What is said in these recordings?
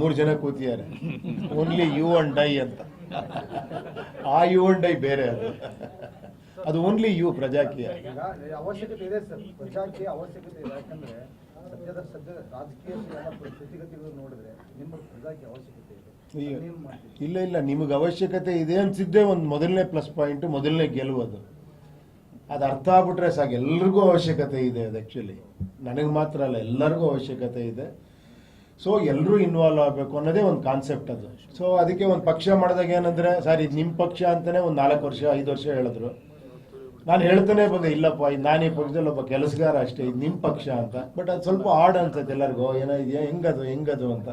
ಮೂರು ಜನ ಕೂತಿದ್ದಾರೆ. ಓನ್ಲಿ ಯು ಅಂಡ್ ಡೈ ಅಂತ. ಆ ಯು ಅಂಡ್ ಡೈ ಬೇರೆ ಅದು. ಅದು ಓನ್ಲಿ ಯು ಪ್ರಜಾಕೀಯ. ಈಗ ಅವಶ್ಯಕತೆ ಇದೆ ಸರ್. ಪ್ರಜಾಕೀಯ ಅವಶ್ಯಕತೆ ಇದೆ. ಯಾಕಂದ್ರೆ ಸದ್ಯದ ಸದ್ಯ ರಾಜಕೀಯ ಎಲ್ಲ ಸ್ಥಿತಿಗತಿಗಳು ನೋಡಿದ್ರೆ ನಿಮ್ಮ ಪ್ರಜಾಕೀಯ ಅವಶ್ಯಕತೆ ಇದೆ. ಈಗ ನೀವು ಮಾಡ್ತೀರಿ. ಇಲ್ಲ ಇಲ್ಲ. ನಿಮಗೆ ಅವಶ್ಯಕತೆ ಇದೆ ಅನ್ಸಿದ್ದೆ ಒಂದು ಮೊದಲನೇ ಪ್ಲಸ್ ಪಾಯಿಂಟ್ ಮೊದಲನೇ ಗೆಲುವು ಅದು. ಅರ್ಥ ಆಗ್ಬಿಟ್ರೆ ಸಾಕು. ಎಲ್ರಿಗೂ ಅವಶ್ಯಕತೆ ಇದೆ ಅದು ಆ್ಯಕ್ಚುಲಿ ನನಗೆ ಮಾತ್ರ ಅಲ್ಲ ಎಲ್ಲರಿಗೂ ಅವಶ್ಯಕತೆ ಇದೆ. ಸೊ ಎಲ್ಲರೂ ಇನ್ವಾಲ್ವ್ ಆಗಬೇಕು ಅನ್ನೋದೇ ಒಂದು ಕಾನ್ಸೆಪ್ಟ್ ಅದು. ಸೊ ಅದಕ್ಕೆ ಒಂದು ಪಕ್ಷ ಮಾಡಿದಾಗ ಏನಂದ್ರೆ ಸರ್ ಇದು ನಿಮ್ಮ ಪಕ್ಷ ಅಂತಲೇ ಒಂದು ನಾಲ್ಕು ವರ್ಷ, ಐದು ವರ್ಷ ಹೇಳಿದ್ರು. ನಾನು ಹೇಳ್ತಾನೆ ಬಂದೆ ಇಲ್ಲಪ್ಪ, ಇದು ನಾನು ಈ ಪಕ್ಷದಲ್ಲಿ ಒಬ್ಬ ಕೆಲಸಗಾರ ಅಷ್ಟೇ, ಇದು ನಿಮ್ಮ ಪಕ್ಷ ಅಂತ. ಬಟ್ ಅದು ಸ್ವಲ್ಪ ಆಡ್ ಅನ್ಸುತ್ತೆ ಎಲ್ಲರಿಗೂ ಏನೋ ಇದೆಯಾ? ಹೆಂಗದು ಹೆಂಗದು? ಅಂತ.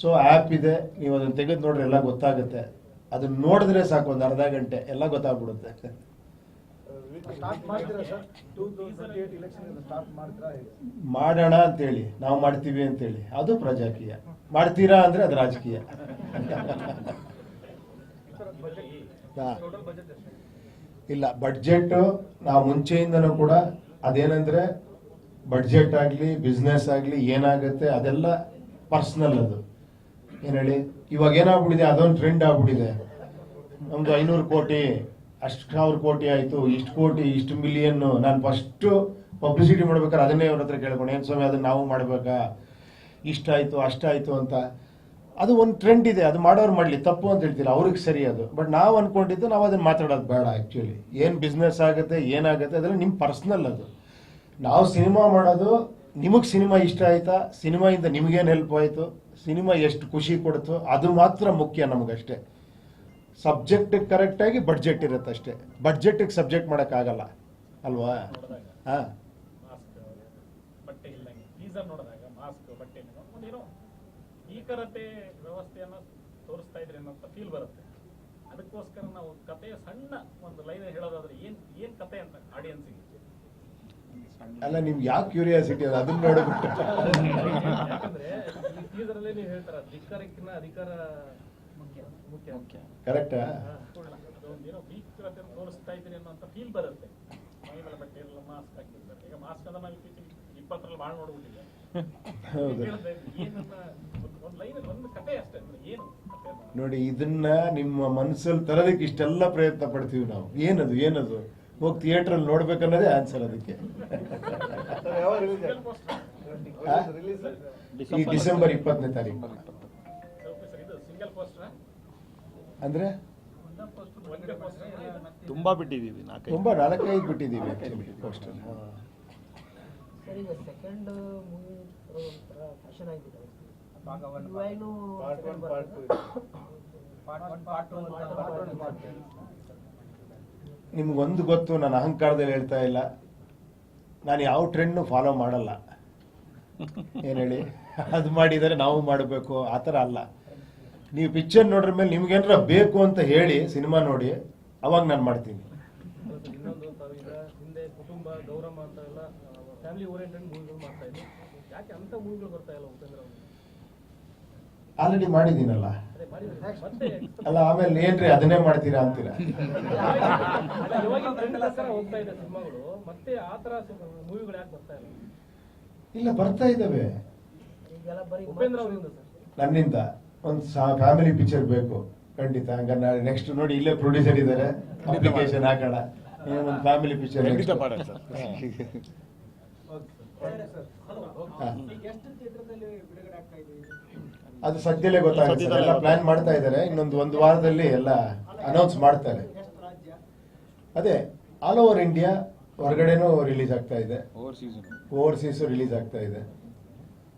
ಸೊ ಆ್ಯಪ್ ಇದೆ, ನೀವು ಅದನ್ನು ತೆಗೆದು ನೋಡ್ರಿ ಎಲ್ಲ ಗೊತ್ತಾಗುತ್ತೆ. ಅದನ್ನ ನೋಡಿದ್ರೆ ಸಾಕು, ಒಂದು ಅರ್ಧ ಗಂಟೆ, ಎಲ್ಲ ಗೊತ್ತಾಗ್ಬಿಡುತ್ತೆ. ಮಾಡೋಣ ಅಂತೇಳಿ ನಾವು ಮಾಡ್ತೀವಿ ಅಂತೇಳಿ. ಅದು ಪ್ರಜಾಕೀಯ. ಮಾಡ್ತೀರಾ ಅಂದ್ರೆ ಅದು ರಾಜಕೀಯ. ಇಲ್ಲ ಬಡ್ಜೆಟ್ ನಾವು ಮುಂಚೆಯಿಂದನೂ ಕೂಡ ಅದೇನಂದ್ರೆ ಬಡ್ಜೆಟ್ ಆಗಲಿ ಬಿಸ್ನೆಸ್ ಆಗಲಿ ಏನಾಗುತ್ತೆ ಅದೆಲ್ಲ ಪರ್ಸ್ನಲ್ ಅದು. ಏನು ಹೇಳಿ? ಇವಾಗ ಏನಾಗ್ಬಿಟ್ಟಿದೆ? ಅದೊಂದು ಟ್ರೆಂಡ್ ಆಗ್ಬಿಟ್ಟಿದೆ. ನಮ್ದು ಐನೂರು ಕೋಟಿ ಅಷ್ಟು ಸಾವಿರ ಕೋಟಿ ಆಯಿತು, ಇಷ್ಟು ಕೋಟಿ, ಇಷ್ಟು ಮಿಲಿಯನ್ ನಾನು ಫಸ್ಟು ಪಬ್ಲಿಸಿಟಿ ಮಾಡ್ಬೇಕಾದ್ರೆ ಅದನ್ನೇ ಅವ್ರ ಹತ್ರ ಕೇಳ್ಕೊಂಡು. ಏನು ಸ್ವಾಮಿ, ಅದನ್ನ ನಾವು ಮಾಡಬೇಕಾ? ಇಷ್ಟಾಯಿತು ಅಷ್ಟಾಯಿತು ಅಂತ. ಅದು ಒಂದು ಟ್ರೆಂಡ್ ಇದೆ, ಅದು ಮಾಡೋರು ಮಾಡಲಿ, ತಪ್ಪು ಅಂತ ಹೇಳ್ತಿಲ್ಲ, ಅವ್ರಿಗೆ ಸರಿ ಅದು. ಬಟ್ ನಾವು ಅನ್ಕೊಂಡಿದ್ದು ನಾವು ಅದನ್ನ ಮಾತಾಡೋದು ಬೇಡ ಆ್ಯಕ್ಚುಲಿ ಏನು ಬಿಸ್ನೆಸ್ ಆಗುತ್ತೆ ಏನಾಗುತ್ತೆ ಅದೆಲ್ಲ ನಿಮ್ಮ ಪರ್ಸ್ನಲ್ ಅದು. ನಾವು ಸಿನಿಮಾ ಮಾಡೋದು, ನಿಮಗೆ ಸಿನಿಮಾ ಇಷ್ಟ ಆಯ್ತಾ? ಸಿನಿಮಾಯಿಂದ ನಿಮಗೇನು ಹೆಲ್ಪ್ ಆಯಿತು? ಸಿನಿಮಾ ಎಷ್ಟು ಖುಷಿ ಕೊಡ್ತು? ಅದು ಮಾತ್ರ ಮುಖ್ಯ ನಮಗಷ್ಟೇ. ಸಬ್ಜೆಕ್ಟ್ ಕರೆಕ್ಟಾಗಿ ಬಡ್ಜೆಟ್ ಇರುತ್ತೆ ಅಷ್ಟೇ. ಬಡ್ಜೆಟಿಗೆ ಸಬ್ಜೆಕ್ಟ್ ಮಾಡೋಕ್ಕಾಗಲ್ಲ ಅಲ್ವಾ? ಹಾಂ. ಮಾಸ್ಕ್ ಬಟ್ಟೆ ಇಲ್ಲಂಗೆ ಟೀಸರ್ ನೋಡಿದಾಗ ಭೀಕರತೆ ವ್ಯವಸ್ಥೆಯನ್ನ ತೋರಿಸ್ತಾ ಇದ್ರಿ ಅನ್ನೋ ಫೀಲ್ ಬರುತ್ತೆ. ಅದಕ್ಕೋಸ್ಕರ ನಾವು ಕಥೆಯ ಸಣ್ಣ ಒಂದು ಲೈನ್ ಹೇಳೋದಾದ್ರೆ ಏನ್ ಏನ್ ಕತೆ ಅಂತ ಆಡಿಯನ್ಸ್ಗೆ ಅಲ್ಲ ನಿಮ್ಗೆ ಯಾಕೆ ಕ್ಯೂರಿಯಾಸಿಟಿ ಅದು ಅದನ್ನ ನೋಡ್ಬಿಟ್ಟು. ಯಾಕಂದ್ರೆ ಈ ಟೀಸರ್ ಅಲ್ಲೇ ನೀವು ಹೇಳ್ತಾರ ಧಿಕ್ಕಾರಕ್ಕಿಂತ ಅಧಿಕಾರ ಕರೆಕ್ಟಾ ನೋಡಿ ಇದನ್ನ ನಿಮ್ಮ ಮನಸ್ಸಲ್ಲಿ ತರೋದಕ್ಕೆ ಇಷ್ಟೆಲ್ಲ ಪ್ರಯತ್ನ ಪಡ್ತೀವಿ ನಾವು. ಏನದು ಏನದು? ಹೋಗಿ ಥಿಯೇಟ್ರಲ್ಲಿ ನೋಡ್ಬೇಕನ್ನೋದೇ ಆನ್ಸರ್ ಅದಕ್ಕೆ. ಈ ಡಿಸೆಂಬರ್ ಇಪ್ಪತ್ತನೇ ತಾರೀಕು. ಅಂದ್ರೆ? ತುಂಬ ಬಿಟ್ಟಿದ್ದೀವಿ ತುಂಬಾ ತುಂಬ ನಾಲ್ಕೈದು ಬಿಟ್ಟಿದ್ದೀವಿ ಪೋಸ್ಟರ್ ಸೆಕೆಂಡ್ ಮೂವಿ ಒಂಥರ ಫ್ಯಾಷನ್ ಆಗಿದೆ. ಇವಾಗ್ಲೂ ನಿಮ್ಗೊಂದು ಗೊತ್ತು ನಾನು ಅಹಂಕಾರದಲ್ಲಿ ಹೇಳ್ತಾ ಇಲ್ಲ. ನಾನು ಯಾವ ಟ್ರೆಂಡ್ನು ಫಾಲೋ ಮಾಡಲ್ಲ. ಏನು ಹೇಳಿ? ಅದು ಮಾಡಿದರೆ ನಾವು ಮಾಡಬೇಕು ಆ ಥರ ಅಲ್ಲ. ನೀವು ಪಿಕ್ಚರ್ ನೋಡ್ರ ಮೇಲೆ ನಿಮ್ಗೇನಾರ ಬೇಕು ಅಂತ ಹೇಳಿ ಸಿನಿಮಾ ನೋಡಿ ಅವಾಗ ನಾನು ಮಾಡ್ತೀನಿ. ಇನ್ನೊಂದು ತಾವು ಈಗ ಹಿಂದೆ ಕುಟುಂಬ ಗೌರವ ಅಂತ ಎಲ್ಲ ಫ್ಯಾಮಿಲಿ ಓರಿಯೆಂಟೆಡ್ ಮೂವಿಗಳು ಮಾಡ್ತಾ ಇದ್ರು ಯಾಕೆ ಅಂತ ಮೂವಿಗಳು ಬರ್ತಾ ಇಲ್ಲ ಉಪೇಂದ್ರ ಅವರು? ಆಲ್ರೆಡಿ ಮಾಡಿದ್ದೀನಲ್ಲ. ಮತ್ತೆ ಅಲ್ಲ ಆಮೇಲೆ ಏನ್ರಿ ಅದನ್ನೇ ಮಾಡ್ತೀರಾ ಅಂತೀರಾ? ಅಲ್ಲ, ಇವಾಗಿನ ಟ್ರೆಂಡ್ ಪ್ರಕಾರ ಹೋಗ್ತಾ ಇದೆ ಸಿನಿಮಾಗಳು. ಮತ್ತೆ ಆ ತರ ಮೂವಿಗಳು ಯಾಕೆ ಬರ್ತಾ ಇಲ್ಲ? ಇಲ್ಲ ಬರ್ತಾ ಇದ್ದಾವೆ ಸರ್. ನನ್ನಿಂದ. ಒಂದು ಫ್ಯಾಮಿಲಿ ಪಿಕ್ಚರ್ ಬೇಕು. ಖಂಡಿತ ಹಂಗಾರೆ ನೆಕ್ಸ್ಟ್ ನೋಡಿ ಇಲ್ಲೇ ಪ್ರೊಡ್ಯೂಸರ್ ಇದ್ದಾರೆ ಅಪ್ಲಿಕೇಶನ್ ಹಾಕೋಣ. ಒಂದು ಫ್ಯಾಮಿಲಿ ಪಿಕ್ಚರ್ ಖಂಡಿತ ಮಾಡೋಣ ಸರ್. ಅದು ಸದ್ಯದಲ್ಲೇ ಗೊತ್ತಾಗುತ್ತೆ ಎಲ್ಲ ಪ್ಲಾನ್ ಮಾಡ್ತಾ ಇದ್ದಾರೆ ಇನ್ನೊಂದು ಒಂದು ವಾರದಲ್ಲಿ ಎಲ್ಲ ಅನೌನ್ಸ್ ಮಾಡ್ತಾರೆ. ಅದೇ ಆಲ್ ಓವರ್ ಇಂಡಿಯಾ ಹೊರಗಡೆನೂ ರಿಲೀಸ್ ಆಗ್ತಾ ಇದೆ. ಓವರ್ ಸೀಸನ್ ಓವರ್ಸೀಸು ರಿಲೀಸ್ ಆಗ್ತಾ ಇದೆ.